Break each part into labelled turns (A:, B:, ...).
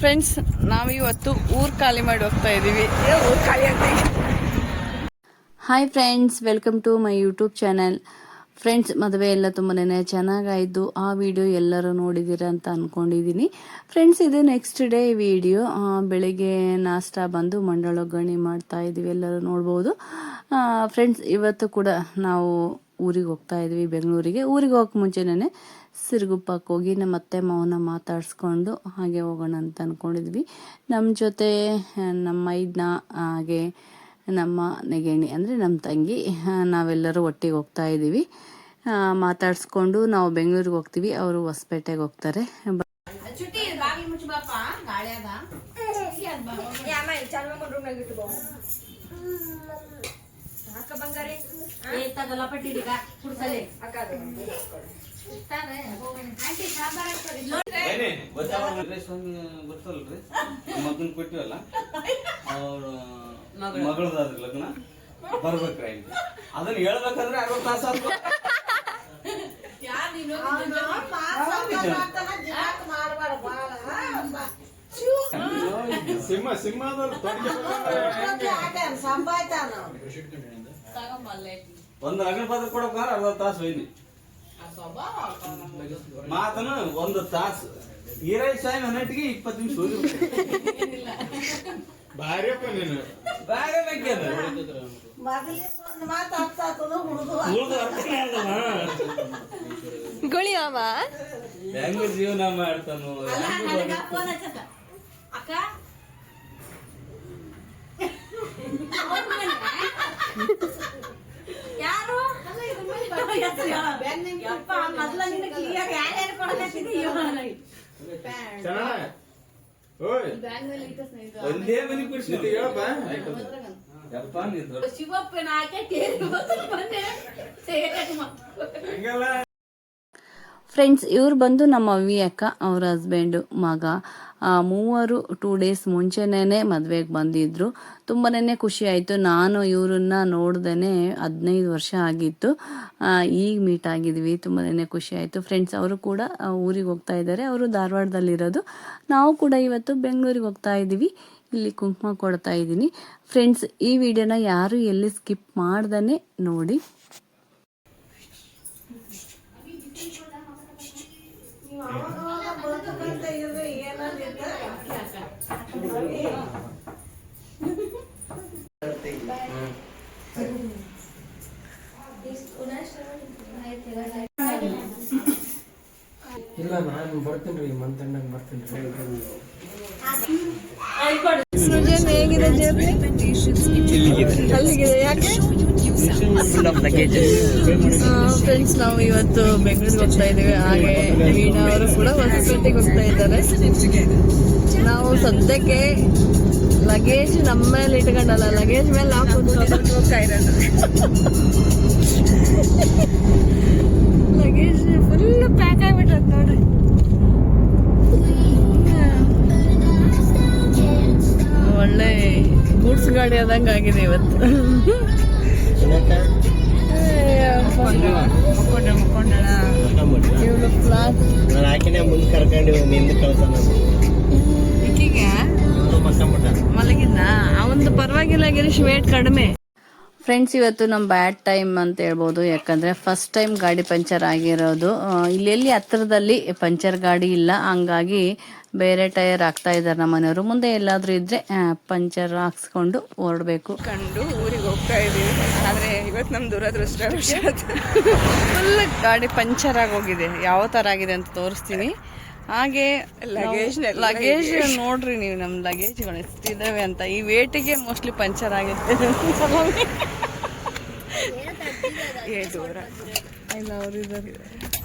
A: Friends ನಾವಿವತ್ತು ಊರ್ ಖಾಲಿ ಮಾಡಿ ಹೋಗ್ತಾ ಇದೀವಿ. Hi friends welcome to my YouTube channel friends ಮದುವೆ ಎಲ್ಲ ತುಂಬನೇ ಚೆನ್ನಾಗಾಯಿತು. ಆ ವಿಡಿಯೋ ಎಲ್ಲರೂ ನೋಡಿದ್ದೀರ ಅಂತ ಅಂದ್ಕೊಂಡಿದ್ದೀನಿ ಫ್ರೆಂಡ್ಸ್ ಇದು ನೆಕ್ಸ್ಟ್ ಡೇ ವಿಡಿಯೋ ಬೆಳಿಗ್ಗೆ ನಾಷ್ಟ ಬಂದು ಮಂಡಳೊಗ್ಗರಣೆ ಮಾಡ್ತಾ ಇದ್ದೀವಿ ಎಲ್ಲರೂ ನೋಡ್ಬೋದು. ಫ್ರೆಂಡ್ಸ್ ಇವತ್ತು ಕೂಡ ನಾವು ಊರಿಗೆ ಹೋಗ್ತಾ ಇದ್ವಿ, ಬೆಂಗಳೂರಿಗೆ. ಊರಿಗೆ ಹೋಗಕ್ಕೆ ಮುಂಚೆನೇ ಸಿರುಗುಪ್ಪಕ್ಕೆ ಹೋಗಿ ನಮ್ಮ ಅತ್ತೆ ಮಾವನ ಮಾತಾಡಿಸ್ಕೊಂಡು ಹಾಗೆ ಹೋಗೋಣ ಅಂತ ಅಂದ್ಕೊಂಡಿದ್ವಿ ನಮ್ಮ ಜೊತೆ ನಮ್ಮ ಮೈದ್ನ ಹಾಗೆ ನಮ್ಮ ನೆಗೆಣಿ ಅಂದರೆ ನಮ್ಮ ತಂಗಿ ನಾವೆಲ್ಲರೂ ಒಟ್ಟಿಗೆ ಹೋಗ್ತಾ ಇದ್ದೀವಿ. ಮಾತಾಡಿಸ್ಕೊಂಡು ನಾವು ಬೆಂಗಳೂರಿಗೆ ಹೋಗ್ತೀವಿ. ಅವರು ಹೊಸಪೇಟೆಗೆ ಹೋಗ್ತಾರೆ. ಬ-
B: ಏನೇ ಗೊತ್ತಾಗಲ್ರಿ ಸ್ವಾಮಿ ಗೊತ್ತಲ್ರಿ? ಮಗನ್ ಕೊಟ್ಟಿವಲ್ಲ? ಅವ್ರ ಮಗಳದಾದ್ರಿ ಲಗ್ನ? ಬರ್ಬೇಕ್ರಿ ಇಲ್ಲಿ ಅದನ್ನ ಹೇಳ್ಬೇಕಂದ್ರೆ ಅರವತ್ತು ತಾಸು
C: ಸಿಂಹ ಸಿಂಹದಲ್ಲಿ
B: ಒಂದು ಲಗ್ನ ಪದ ಕೊಡಬೇಕಾದ್ರೆ ಅರವತ್ತು ತಾಸು ಹೋಯ್ನಿ ಮಾತನ ಒಂದು ತಾಸು. ಈರೈ ಸಾಯಿ ಹನ್ನಟ್ಟಿಗೆ ಇಪ್ಪತ್ತು ನಿಮಿಷ ಹೋಗಿ
C: ಭಾರಿಯಪ್ಪ ನೀನು.
B: ಬೇರೆ ಬಗ್ಗೆ.
A: ಗುಳಿ
B: ಹೆಂಗ್ ಜೀವನ ಮಾಡ್ತಾನೋ ಅಕ್ಕ.
D: ಯಾರು ಯಪ್ಪ ಮೊದ್ಲ ನಿನ್ನ ಕ್ಲಿಯರ್ ಯಾರ್ಯಾರು ಕೊಡಕತ್ತಿದ್ದಿ
C: ಚೆನ್ನಾಗ ಓಯ್
B: ಒಂದೇ ಮನೆ ಕುರ್ಸಿ
C: ಇದು ಹೇಳಪ್ಪ.
B: ಯಪ್ಪ ನಿಂದ್ರು
D: ಶಿವಪ್ಪನ ಆಕೆ ಕೇಳಿ ಬಂದೆ ಸೇರಕಮ್ಮ
C: ಹಂಗಲ್ಲ
A: ಫ್ರೆಂಡ್ಸ್ ಇವ್ರು ಬಂದು ನಮ್ಮ ಅವಿ ಅಕ್ಕ ಅವ್ರ ಹಸ್ಬೆಂಡು ಮಗ ಮೂವರು ಟೂ ಡೇಸ್ ಮುಂಚೆನೇ ಮದುವೆಗೆ ಬಂದಿದ್ರು. ತುಂಬನೇ ಖುಷಿ ಆಯಿತು. ನಾನು ಇವರನ್ನ ನೋಡ್ದೇ ಹದಿನೈದು ವರ್ಷ ಆಗಿತ್ತು. ಈಗ ಮೀಟ್ ಆಗಿದ್ವಿ. ತುಂಬನೇ ಖುಷಿ ಆಯಿತು. ಫ್ರೆಂಡ್ಸ್ ಅವರು ಕೂಡ ಊರಿಗೆ ಹೋಗ್ತಾ ಇದ್ದಾರೆ. ಅವರು ಧಾರವಾಡದಲ್ಲಿರೋದು. ನಾವು ಕೂಡ ಇವತ್ತು ಬೆಂಗಳೂರಿಗೆ ಹೋಗ್ತಾ ಇದ್ದೀವಿ. ಇಲ್ಲಿ ಕುಂಕುಮ ಕೊಡ್ತಾ ಇದ್ದೀನಿ. ಫ್ರೆಂಡ್ಸ್ ಈ ವಿಡಿಯೋನ ಯಾರು ಎಲ್ಲಿ ಸ್ಕಿಪ್ ಮಾಡ್ದೇ ನೋಡಿ.
E: ಇಲ್ಲ ನಾನು ಬರ್ತೀನಿ ರೀ ಮಂತ್ ಎಂಡಂಗ್ ಬರ್ತೀನಿ ರೀ.
A: ಸೃಜನ್ ಹೇಗಿದೆ ಜರ್ನಿ? ಅಲ್ಲಿಗಿದೆ ಯಾಕೆ? ಫ್ರೆಂಡ್ಸ್ ನಾವು ಇವತ್ತು ಬೆಂಗಳೂರಿಗೆ ಹೋಗ್ತಾ ಇದ್ದೀವಿ. ಹಾಗೆ ವೀಣಾ ಅವರು ಕೂಡ ಹೊಸಪೇಟೆಗೆ ಹೋಗ್ತಾ ಇದ್ದಾರೆ. ನಾವು ಸದ್ಯಕ್ಕೆ ಲಗೇಜ್ ನಮ್ಮ ಮೇಲೆ ಇಟ್ಕೊಂಡಲ್ಲ ಲಗೇಜ್ ಮೇಲೆ ನಾವು ಹೋಗ್ತಾ ಇರೋದು. ಫುಲ್ ಪ್ಯಾಕ್ ನೋಡ್ರಿ. ಒಳ್ಳೆ ಗೂಡ್ಸ್ ಗಾಡಿ ಆದಂಗೆ ಆಗಿದೆ ಇವತ್ತು. ಮಲಗಿದ್ನ? ಅವಂದು ಪರವಾಗಿಲ್ಲ ಗಿರೀಶ್ ವೇಟ್ ಕಡಿಮೆ. ಫ್ರೆಂಡ್ಸ್ ಇವತ್ತು ನಮ್ಮ ಬ್ಯಾಡ್ ಟೈಮ್ ಅಂತ ಹೇಳ್ಬೋದು. ಯಾಕಂದ್ರೆ ಫಸ್ಟ್ ಟೈಮ್ ಗಾಡಿ ಪಂಚರ್ ಆಗಿರೋದು. ಇಲ್ಲೆಲ್ಲಿ ಹತ್ರದಲ್ಲಿ ಪಂಚರ್ ಗಾಡಿ ಇಲ್ಲ. ಹಂಗಾಗಿ ಬೇರೆ ಟೈರ್ ಹಾಕ್ತಾ ಇದ್ದಾರೆ ನಮ್ಮ ಮನೆಯವರು. ಮುಂದೆ ಎಲ್ಲಾದರೂ ಇದ್ರೆ ಪಂಚರ್ ಹಾಕ್ಸ್ಕೊಂಡು ಹೊರಡಬೇಕು ಕಂಡು ಊರಿಗೆ ಹೋಗ್ತಾ ಇದ್ದೀವಿ. ಆದ್ರೆ ಇವತ್ತು ನಮ್ಮ ದುರದೃಷ್ಟ ಫುಲ್ ಗಾಡಿ ಪಂಚರ್ ಆಗೋಗಿದೆ ಯಾವ ತರ ಆಗಿದೆ ಅಂತ ತೋರಿಸ್ತೀನಿ. ಹಾಗೆ ಲಗೇಜ್ ಲಗೇಜ್ ನೋಡ್ರಿ ನೀವು ನಮ್ಮ ಲಗೇಜ್ಗಳು ಎಷ್ಟಿದಾವೆ ಅಂತ. ಈ ವೇಟಿಗೆ ಮೋಸ್ಟ್ಲಿ ಪಂಚರ್ ಆಗುತ್ತೆ.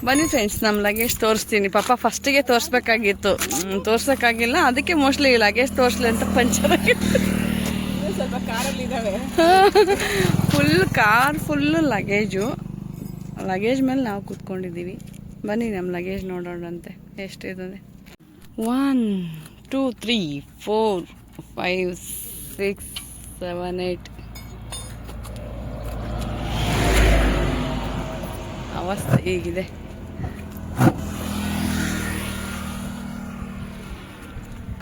A: ಬನ್ನಿ ಫ್ರೆಂಡ್ಸ್ ನಮ್ಮ ಲಗೇಜ್ ತೋರಿಸ್ತೀನಿ. ಪಾಪ ಫಸ್ಟಿಗೆ ತೋರಿಸ್ಬೇಕಾಗಿತ್ತು. ತೋರ್ಸೋಕ್ಕಾಗಿಲ್ಲ. ಅದಕ್ಕೆ ಮೋಸ್ಟ್ಲಿ ಲಗೇಜ್ ತೋರಿಸ್ಲಿ ಅಂತ ಪಂಚರ್ ಆಗಿತ್ತು. ಸ್ವಲ್ಪ ಕಾರಲ್ಲಿ ಇದ್ದಾವೆ full car full luggage luggage ಮೇಲೆ ನಾವು ಕೂತ್ಕೊಂಡಿದ್ದೀವಿ. ಬನ್ನಿ ನಮ್ಮ ಲಗೇಜ್ ನೋಡೋಣಂತೆ. ಎಷ್ಟಿದೆ one two three four five six seven eight ಅವಸ್ಥೆ ಹೀಗಿದೆ.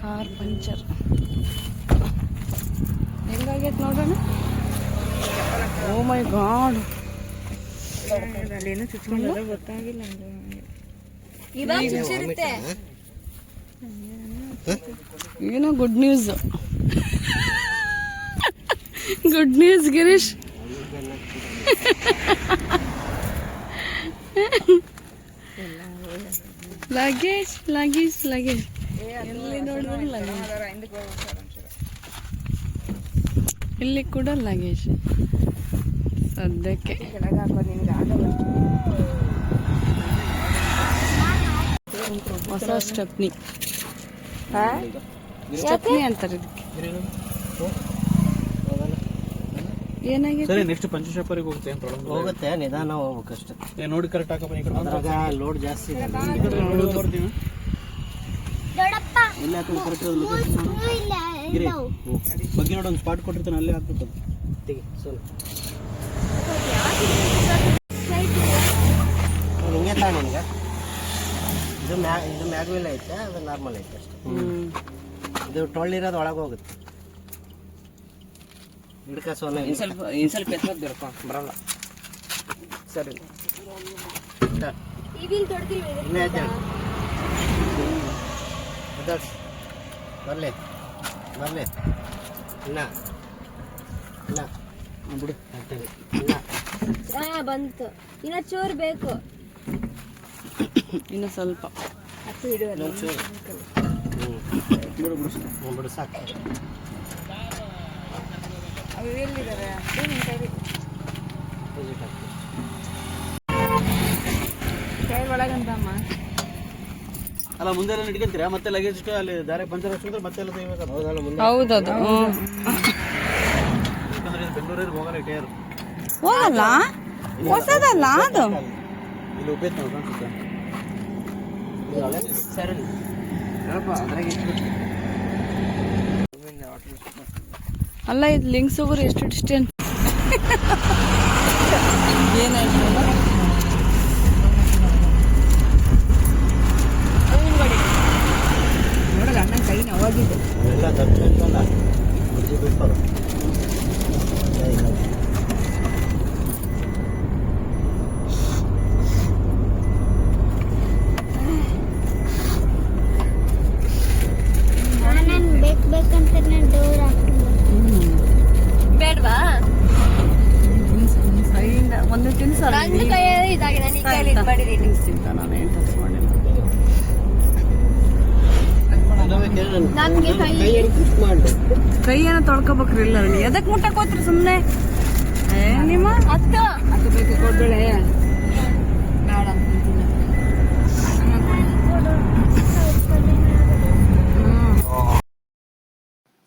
A: ಕಾರ್ ಪಂಚರ್ ಹೆಂಗಾಗೈತೆ ನೋಡೋಣ? ಓ ಮೈ ಗಾಡ್
D: ಗೊತ್ತಾಗಿಲ್ಲ ಚುಚ್ಚಿರುತ್ತೆ
A: ಏನೋ good news good news Girish. Luggage luggage luggage ಇಲ್ಲಿ ಕೂಡ ಲಗೇಜ್ ಸದ್ಯಕ್ಕೆ. ಹೊಸ ಸ್ಟೆಪ್ನಿ ಸ್ಟೆಪ್ನಿ ಅಂತಾರೆ ಇದಕ್ಕೆ ಏನಾಗಿದೆ?
B: ಸರಿ ನೆಕ್ಸ್ಟ್ ಪಂಚಶಾಪರಿಗೆ ಹೋಗುತ್ತೆ ಏನು ಪ್ರಾಬ್ಲಮ್
F: ಹೋಗುತ್ತೆ ನಿಧಾನ ಹೋಗ್ಬೇಕಷ್ಟೆ.
B: ನೋಡಿ ಕರೆಕ್ಟ್ ಹಾಕಪ್ಪ ಈ ಕಡೆ.
F: ಅದ್ರಾಗ ಲೋಡ್ ಜಾಸ್ತಿ ಇದೆ.
B: ಈ ಕಡೆ ನೋಡಿ ಬರ್ತೀವಿ.
F: ಇಲ್ಲ ಕರೆಕ್ಟ್ ಬಗ್ಗೆ ನೋಡಿ ಒಂದು ಸ್ಪಾಟ್ ಕೊಟ್ಟಿರ್ತಾನೆ ಅಲ್ಲೇ ಹಾಕ್ಬಿಟ್ಟು. ತೆಗಿ ಹಿಂಗೆ ತಾನೆ ನಿನಗೆ? ಇದು ಮ್ಯಾ ಇದು ಮ್ಯಾಗ್ವಿಲ್ ಐತೆ ಅದು ನಾರ್ಮಲ್ ಐತೆ ಅಷ್ಟೇ. ಇದು ಟೊಳ್ಳಿರೋದು ಒಳಗೆ ಹೋಗುತ್ತೆ. ಹಿಡ್ಕ ಸೋನ
E: ಸ್ವಲ್ಪ ಇನ್ ಸ್ವಲ್ಪ ಎತ್ತೋದಿರಪ್ಪ ಬರಲ್ಲ. ಸರಿ.
F: ಇಲ್ಲೇ ಬರಲಿ. ಬರ್ಲಿ. ಬರ್ಲಿ ಇನ್ನ ಇನ್ನ ಬಿಡು. ಇನ್ನ
D: ಹಾ ಬಂತು. ಇನ್ನ ಚೂರ್ ಬೇಕು.
A: ಇನ್ನು ಸ್ವಲ್ಪ.
F: ಸಾಕು.
B: ಅಲ್ಲ ಮುಂದೆ ಎಲ್ಲ ಇಟ್ಕೊಂತೀರಾ ಮತ್ತೆ ಲಗೇಜ್ ಇಟ್ಟು ಅಲ್ಲಿ ದಾರೆ ಪಂಚರ್ ಹಚ್ಚಿದ್ರೆ ಮತ್ತೆ ಎಲ್ಲ
F: ಮುಂದೆ.
A: ಹೌದದು.
B: ಯಾಕಂದ್ರೆ ಇದು ಬೆಂಗಳೂರಿಗೆ ಹೋಗಲ್ಲ ಟೈರ್.
A: ಹೋಗಲ್ಲ? ಹೊಸದಲ್ಲ ಅದು?
B: ಇಲ್ಲಿ. ಉಪಯೋಗ
E: ಸರಿ
A: ಅಲ್ಲ ಇದು ಲಿಂಕ್ಸ್ ಹೋಗೋರು ಎಷ್ಟು ಡಿಸ್ಟೆನ್ಸ್ ಏನಾಯ್ತು
F: ನೋಡಲ್ಲ ಅಣ್ಣನ ಕೈನ ಬುದ್ಧಿ ಬಿಟ್ಕೊಡು
A: ಕೈಯನ್ನ ತೊಳ್ಕೊಬೇಕ್ರಿ ಇಲ್ಲ ಎದಕ್ ಮುಟ್ಟಕ್ ಹೋತ್ರಿ ಸುಮ್ಮನೆ ನಿಮ್ಮ?
D: ಅತ್ತ.
A: ಅತ್ತ ಬೇಕು ಕೊಡ್ಬೇಳೆ.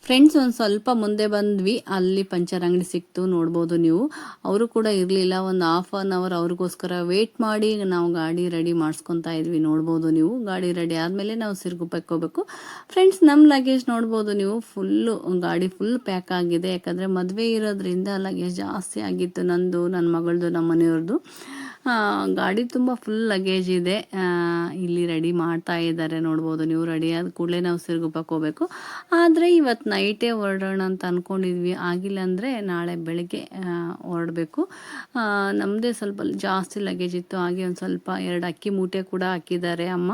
A: ಫ್ರೆಂಡ್ಸ್ ಒಂದು ಸ್ವಲ್ಪ ಮುಂದೆ ಬಂದ್ವಿ, ಅಲ್ಲಿ ಪಂಚರ್ ಅಂಗಡಿ ಸಿಕ್ತು, ನೋಡ್ಬೋದು ನೀವು. ಅವರು ಕೂಡ ಇರಲಿಲ್ಲ, ಒಂದು ಹಾಫ್ ಆನ್ ಅವರ್ ಅವ್ರಿಗೋಸ್ಕರ ವೇಟ್ ಮಾಡಿ, ನಾವು ಗಾಡಿ ರೆಡಿ ಮಾಡಿಸ್ಕೊತಾ ಇದ್ವಿ, ನೋಡ್ಬೋದು ನೀವು. ಗಾಡಿ ರೆಡಿ ಆದಮೇಲೆ ನಾವು ಸಿರ್ಗುಪ್ಪಕ್ಕೆ ಹೋಗ್ಬೇಕು. ಫ್ರೆಂಡ್ಸ್ ನಮ್ಮ ಲಗೇಜ್ ನೋಡ್ಬೋದು ನೀವು ಫುಲ್ಲು ಗಾಡಿ ಫುಲ್ ಪ್ಯಾಕ್ ಆಗಿದೆ. ಯಾಕಂದರೆ ಮದುವೆ ಇರೋದ್ರಿಂದ ಲಗೇಜ್ ಜಾಸ್ತಿ ಆಗಿತ್ತು ನಂದು ನನ್ನ ಮಗಳದು ನಮ್ಮ ಮನೆಯವ್ರದ್ದು ಗಾಡಿ ತುಂಬ ಫುಲ್ ಲಗೇಜ್ ಇದೆ. ಇಲ್ಲಿ ರೆಡಿ ಮಾಡ್ತಾ ಇದ್ದಾರೆ ನೋಡ್ಬೋದು. ನೀವು ರೆಡಿ ಆದ ಕೂಡಲೇ ನಾವು ಸಿರುಗುಪ್ಪಕ್ಕೆ ಹೋಗ್ಬೇಕು. ಆದರೆ ಇವತ್ತು ನೈಟೇ ಹೊರಡೋಣ ಅಂತ ಅಂದ್ಕೊಂಡಿದ್ವಿ ಆಗಿಲ್ಲ ಅಂದರೆ ನಾಳೆ ಬೆಳಗ್ಗೆ ಹೊರಡಬೇಕು. ನಮ್ಮದೇ ಸ್ವಲ್ಪ ಜಾಸ್ತಿ ಲಗೇಜ್ ಇತ್ತು. ಹಾಗೆ ಒಂದು ಸ್ವಲ್ಪ ಎರಡು ಅಕ್ಕಿ ಮೂಟೆ ಕೂಡ ಹಾಕಿದ್ದಾರೆ ಅಮ್ಮ.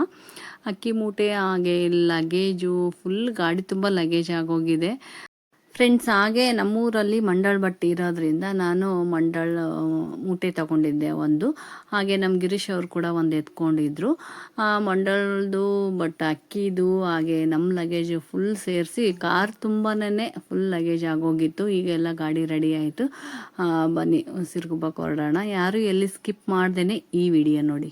A: ಅಕ್ಕಿ ಮೂಟೆ ಹಾಗೆ ಲಗೇಜು ಫುಲ್ ಗಾಡಿ ತುಂಬ ಲಗೇಜ್ ಆಗೋಗಿದೆ ಫ್ರೆಂಡ್ಸ್ ಹಾಗೆ ನಮ್ಮೂರಲ್ಲಿ ಮಂಡಳ ಬಟ್ಟೆ ಇರೋದ್ರಿಂದ ನಾನು ಮಂಡಳ ಮೂಟೆ ತಗೊಂಡಿದ್ದೆ ಒಂದು. ಹಾಗೆ ನಮ್ಮ ಗಿರೀಶ್ ಅವರು ಕೂಡ ಒಂದು ಎತ್ಕೊಂಡಿದ್ರು. ಆ ಮಂಡಳದು ಬಟ್ ಅಕ್ಕಿದು, ಹಾಗೆ ನಮ್ಮ ಲಗೇಜ್ ಫುಲ್ ಸೇರಿಸಿ ಕಾರ್ ತುಂಬಾನೇ ಫುಲ್ ಲಗೇಜ್ ಆಗೋಗಿತ್ತು. ಈಗೆಲ್ಲ ಗಾಡಿ ರೆಡಿ ಆಯಿತು. ಬನ್ನಿ ಸಿರ್ಗುಬ್ಬಕ್ಕೆ ಹೊರಡೋಣ ಯಾರು ಎಲ್ಲಿ ಸ್ಕಿಪ್ ಮಾಡ್ದೇನೆ ಈ ವಿಡಿಯೋ ನೋಡಿ.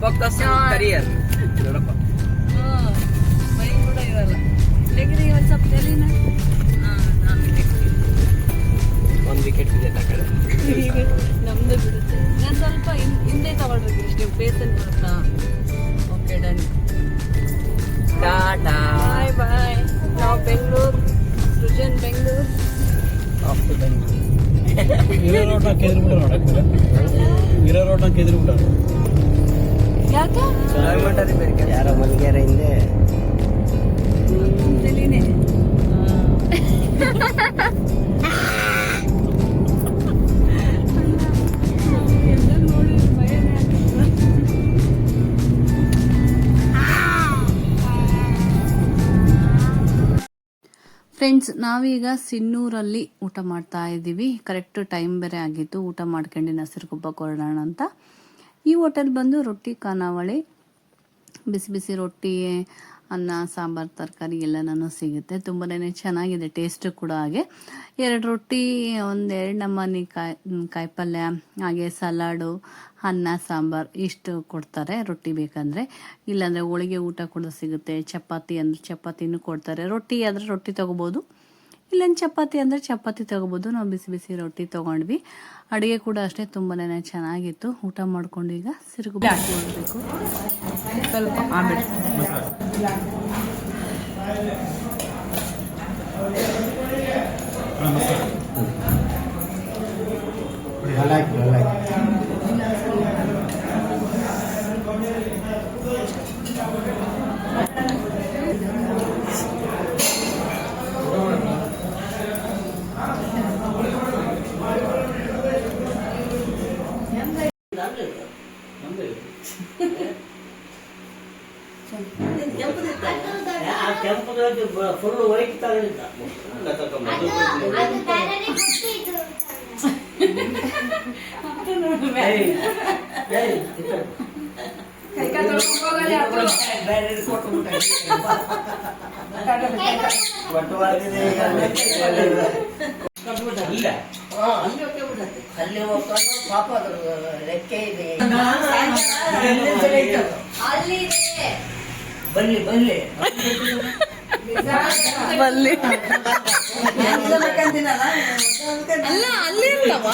E: ಫೋಕಸ್ ಕರಿಯರ್ ನೋಡಪ್ಪ
A: ಮೈ ಕೂಡ ಇರಲ್ಲ ಲೆಗ್ರಿಗೆ ಒಂದು ಸ್ವಲ್ಪ ಹಾಂ
E: ಒಂದು ವಿಕೆಟ್ ಇದೆ ಆ
A: ನಮ್ದು ಬಿಡುತ್ತೆ ನಾನು ಸ್ವಲ್ಪ ಹಿಂದೆ ತಗೊಳ್ಬೇಕು ಇಷ್ಟು ಪ್ಲೇಸಲ್ಲಿ ಬರುತ್ತಾ okay done
E: tata
A: bye bye ನಾವು ಬೆಂಗಳೂರು ಸೃಜನ್ ಬೆಂಗಳೂರು.
C: ಇರೋ ರೋಡ್ನ ಕೆದ್ರಿಬಿಟ್ರು ನೋಡಕ್ಕೆ ಇರೋ ರೋಡ್ನ ಕೆದ್ರಿಬಿಟ್ರು
G: ಯಾಕೆ ಚೆನ್ನಾಗಿ ಮಾಡ್ತಾರೆ ಬೇರೆ
H: ಯಾರೋ ಮಲ್ಗ್ಯಾರ ಹಿಂದೆ.
A: ಸಲಿನೇ ಫ್ರೆಂಡ್ಸ್, ನಾವೀಗ ಸಿನ್ನೂರಲ್ಲಿ ಊಟ ಮಾಡ್ತಾ ಇದ್ದೀವಿ. ಕರೆಕ್ಟ್ ಟೈಮ್ ಬೇರೆ ಆಗಿತ್ತು. ಊಟ ಮಾಡ್ಕೊಂಡು ನಸಿರುಗುಬ್ಬಕ್ಕೆ ಹೊರಡೋಣ ಅಂತ. ಈ ಹೋಟೆಲ್ ಬಂದು ರೊಟ್ಟಿ ಖಾನಾವಳಿ ಬಿಸಿ ಬಿಸಿ ರೊಟ್ಟಿ ಅನ್ನ, ಸಾಂಬಾರು, ತರಕಾರಿ ಎಲ್ಲನೂ ಸಿಗುತ್ತೆ. ತುಂಬನೇ ಚೆನ್ನಾಗಿದೆ ಟೇಸ್ಟು ಕೂಡ ಹಾಗೆ. ಎರಡು ರೊಟ್ಟಿ ಒಂದು ಎರಡು ನಮೂನಿ ಕಾಯಿ ಕಾಯಿಪಲ್ಯ, ಹಾಗೆ ಸಲಾಡು, ಅನ್ನ, ಸಾಂಬಾರು ಇಷ್ಟು ಕೊಡ್ತಾರೆ ರೊಟ್ಟಿ ಬೇಕಂದರೆ. ಇಲ್ಲಾಂದರೆ ಹೋಳಿಗೆ ಊಟ ಕೂಡ ಸಿಗುತ್ತೆ. ಚಪಾತಿ ಅಂದರೆ ಚಪಾತಿನೂ ಕೊಡ್ತಾರೆ. ರೊಟ್ಟಿ ಆದರೆ ರೊಟ್ಟಿ ತೊಗೋಬೋದು. ಇಲ್ಲಾಂದ್ರೆ ಚಪಾತಿ ಅಂದರೆ ಚಪಾತಿ ತೊಗೋಬೋದು. ನಾವು ಬಿಸಿ ಬಿಸಿ ರೊಟ್ಟಿ ತೊಗೊಂಡ್ವಿ. ಅಡುಗೆ ಕೂಡ ಅಷ್ಟೇ ತುಂಬಾ ಚೆನ್ನಾಗಿತ್ತು. ಊಟ ಮಾಡ್ಕೊಂಡು ಈಗ ಸಿರುಗು ಮಾಡಬೇಕು. ಸ್ವಲ್ಪ ಆಮೇಲೆ.
I: ಬ್ಯಾರೆನೇ ಫುಲ್ ವೈಟ್
H: ಒಟ್ಟು ಇಲ್ಲ. ಅಲ್ಲಿ ಹೋಗ್ಕೊಂಡು ಪಾಪ ಅದ್ರ ರೆಕ್ಕೆ ಇದೆ. ಬನ್ನಿ ಬನ್ನಿ.
A: ಬಲ್ಲಿ
G: ಅಲ್ಲ ಅಲ್ಲಿ ಇರ್ತಾವ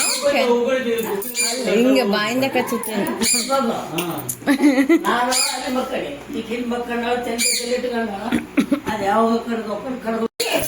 G: ಹಿಂಗೆ ಬಾಯಿಂದ ಕಚ್ಚುತ್ತೆ.
H: ನಾನು ಅಲ್ಲಿ ಮಕ್ಕಳಿ ಯಾವ ಒಕ್ಕಲ್ ಕಡ್ದು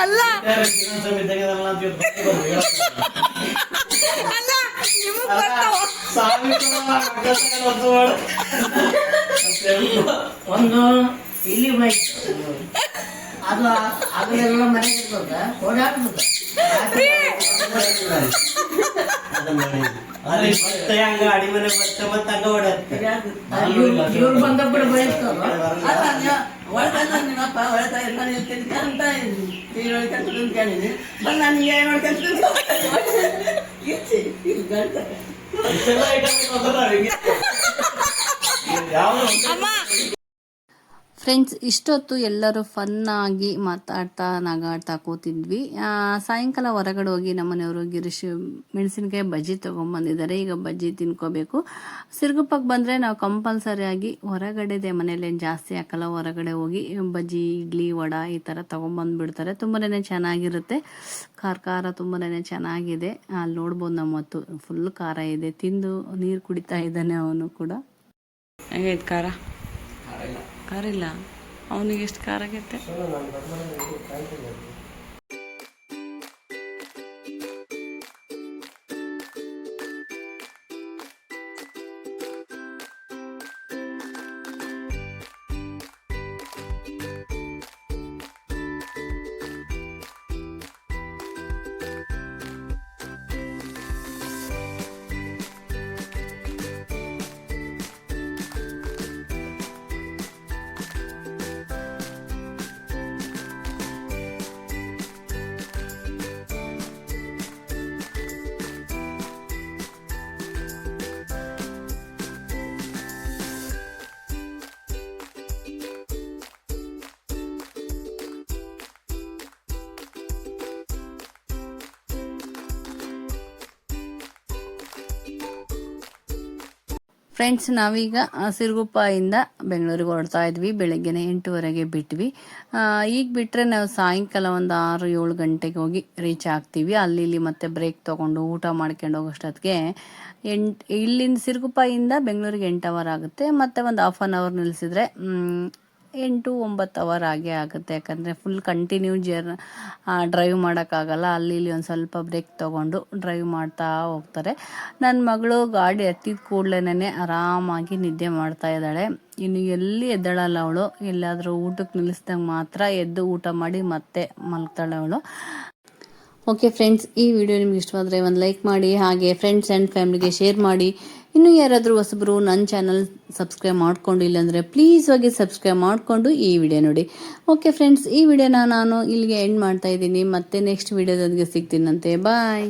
B: ಅಲ್ಲಿ. ಅಲ್ಲಿ
A: ನಿಮಗ್ ಬರ್ತಾವ.
H: ಒಂದು ಇಲ್ಲಿ ಬೈಕ್ ಅದು ಅದನ್ನೆಲ್ಲ ಮನೆಗೆ ಇರ್ತದ. ಓಡಾಡ್ತದ
B: ಅಲ್ಲಿ ಮತ್ತೆ ಹಂಗ ಅಡಿಮನೆ ಮತ್ತೆ ಮತ್ತೆ ಹಂಗ ಓಡಾಡ್ತಾರೆ.
H: ಇವ್ರು ಒಳ್ತಾನ ನಿಮ್ಮಪ್ಪ
B: ಒಳ್ತಾ ಇಲ್ಲ ನಿಲ್ತೀನಿ ಅಂತ ನೀನು ನನಗೆ ಯಾವ
A: ಫ್ರೆಂಡ್ಸ್ ಇಷ್ಟೊತ್ತು ಎಲ್ಲರೂ ಫನ್ನಾಗಿ ಆಗಿ ಮಾತಾಡ್ತಾ ನಗಾಡ್ತಾ ಕೂತಿದ್ವಿ. ಆ, ಸಾಯಂಕಾಲ ಹೊರಗಡೆ ಹೋಗಿ ನಮ್ಮನೆಯವರು ಗಿರೀಶ್ ಮೆಣಸಿನಕಾಯಿ ಬಜ್ಜಿ ತೊಗೊಂಬಂದಿದ್ದಾರೆ ಈಗ ಬಜ್ಜಿ ತಿನ್ಕೋಬೇಕು. ಸಿರುಗುಪ್ಪಕ್ಕೆ ಬಂದರೆ ನಾವು ಕಂಪಲ್ಸರಿಯಾಗಿ ಹೊರಗಡೆದೆ ಮನೇಲಿ ಮನೇಲೇನು ಜಾಸ್ತಿ ಹಾಕಲ್ಲ ಹೊರಗಡೆ ಹೋಗಿ ಬಜ್ಜಿ ಇಡ್ಲಿ ವಡ ಈ ಥರ ತೊಗೊಂಬಂದ್ಬಿಡ್ತಾರೆ ತುಂಬಾ ಚೆನ್ನಾಗಿರುತ್ತೆ. ಖಾರ ಖಾರ ತುಂಬನೇ ಚೆನ್ನಾಗಿದೆ. ಅಲ್ಲಿ ನೋಡ್ಬೋದು ನಮ್ಮ ಹೊತ್ತು. ಫುಲ್ ಖಾರ ಇದೆ. ತಿಂದು ನೀರು ಕುಡಿತಾ ಇದ್ದಾನೆ ಅವನು ಕೂಡ. ಹೇಗೈತೆ ಖಾರ? ಖಾರ ಇಲ್ಲ. ಅವನಿಗೆ ಎಷ್ಟು ಖಾರ ಆಗೈತೆ? ಫ್ರೆಂಡ್ಸ್ ನಾವೀಗ ಆ, ಸಿರುಗುಪ್ಪದಿಂದ ಬೆಂಗಳೂರಿಗೆ ಹೊರಡ್ತಾ ಇದ್ವಿ. ಬೆಳಗ್ಗೆನೆ ಎಂಟುವರೆಗೆ ಬಿಟ್ವಿ. ಈಗ ಬಿಟ್ಟರೆ ನಾವು ಸಾಯಂಕಾಲ ಒಂದು ಆರು ಏಳು ಗಂಟೆಗೆ ಹೋಗಿ ರೀಚ್ ಆಗ್ತೀವಿ. ಅಲ್ಲಿ ಇಲ್ಲಿ ಮತ್ತೆ ಬ್ರೇಕ್ ತಗೊಂಡು ಊಟ ಮಾಡ್ಕೊಂಡು ಹೋಗೋಷ್ಟೊತ್ತಿಗೆ ಎಂಟು ಇಲ್ಲಿಂದ ಸಿರುಗುಪ್ಪಯಿಂದ ಬೆಂಗಳೂರಿಗೆ ಎಂಟು ಅವರ್ ಆಗುತ್ತೆ. ಮತ್ತೆ ಒಂದು ಹಾಫ್ ಆನ್ ಅವರ್ ನಿಲ್ಲಿಸಿದ್ರೆ ಎಂಟು ಒಂಬತ್ತು ಅವರ್ ಆಗೇ ಆಗುತ್ತೆ. ಯಾಕಂದರೆ ಫುಲ್ ಕಂಟಿನ್ಯೂ ಜರ್ ಡ್ರೈವ್ ಮಾಡೋಕ್ಕಾಗಲ್ಲ. ಅಲ್ಲಿ ಇಲ್ಲಿ ಒಂದು ಸ್ವಲ್ಪ ಬ್ರೇಕ್ ತೊಗೊಂಡು ಡ್ರೈವ್ ಮಾಡ್ತಾ ಹೋಗ್ತಾರೆ. ನನ್ನ ಮಗಳು ಗಾಡಿ ಹತ್ತಿದ ಕೂಡಲೇ ಆರಾಮಾಗಿ ನಿದ್ದೆ ಮಾಡ್ತಾ ಇದ್ದಾಳೆ. ಇನ್ನು ಎಲ್ಲಿ ಎದ್ದಾಳಲ್ಲ ಅವಳು? ಎಲ್ಲಾದರೂ ಊಟಕ್ಕೆ ನಿಲ್ಲಿಸ್ದಂಗೆ ಮಾತ್ರ ಎದ್ದು ಊಟ ಮಾಡಿ ಮತ್ತೆ ಮಲಗ್ತಾಳೆ ಅವಳು. ಓಕೆ ಫ್ರೆಂಡ್ಸ್ ಈ ವಿಡಿಯೋ ನಿಮ್ಗೆ ಇಷ್ಟವಾದರೆ ಒಂದು ಲೈಕ್ ಮಾಡಿ, ಹಾಗೆ ಫ್ರೆಂಡ್ಸ್ ಆ್ಯಂಡ್ ಫ್ಯಾಮಿಲಿಗೆ ಶೇರ್ ಮಾಡಿ. ಇನ್ನೂ ಯಾರಾದರೂ ಹೊಸಬರು ನನ್ನ ಚಾನಲ್ ಸಬ್ಸ್ಕ್ರೈಬ್ ಮಾಡ್ಕೊಂಡಿಲ್ಲ ಇಲ್ಲಾಂದರೆ ಪ್ಲೀಸ್ ಹೋಗಿ ಸಬ್ಸ್ಕ್ರೈಬ್ ಮಾಡಿಕೊಂಡು ಈ ವಿಡಿಯೋ ನೋಡಿ. ಓಕೆ ಫ್ರೆಂಡ್ಸ್ ಈ ವಿಡಿಯೋನ ನಾನು ಇಲ್ಲಿಗೆ ಎಂಡ್ ಮಾಡ್ತಾ ಇದ್ದೀನಿ. ಮತ್ತೆ ನೆಕ್ಸ್ಟ್ ವಿಡಿಯೋದೊಂದಿಗೆ ಸಿಗ್ತೀನಂತೆ. ಬಾಯ್